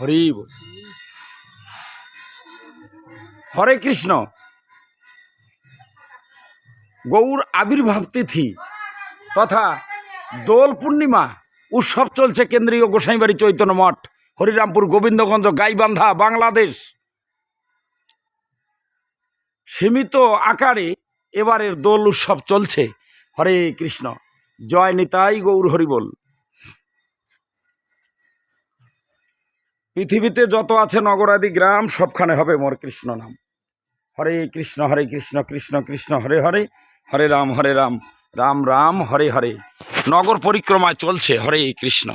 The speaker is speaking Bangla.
হরি হরে কৃষ্ণ। গৌর আবির্ভাব তিথি তথা দোল পূর্ণিমা উৎসব চলছে কেন্দ্রীয় গোসাইবাড়ি চৈতন্য মঠ, হরিরামপুর গোবিন্দগঞ্জ, গাইবান্ধা, বাংলাদেশ। সীমিত আকারে এবারের দোল উৎসব চলছে। হরে কৃষ্ণ। জয় নিতাই গৌর হরিবল। পৃথিবীতে যত আছে নগরাদি গ্রাম, সবখানে হবে মোর কৃষ্ণ নাম। হরে কৃষ্ণ হরে কৃষ্ণ কৃষ্ণ কৃষ্ণ, হরে হরে হরে রাম হরে রাম রাম রাম, হরে হরে। নগর পরিক্রমায় চলছে হরে কৃষ্ণ।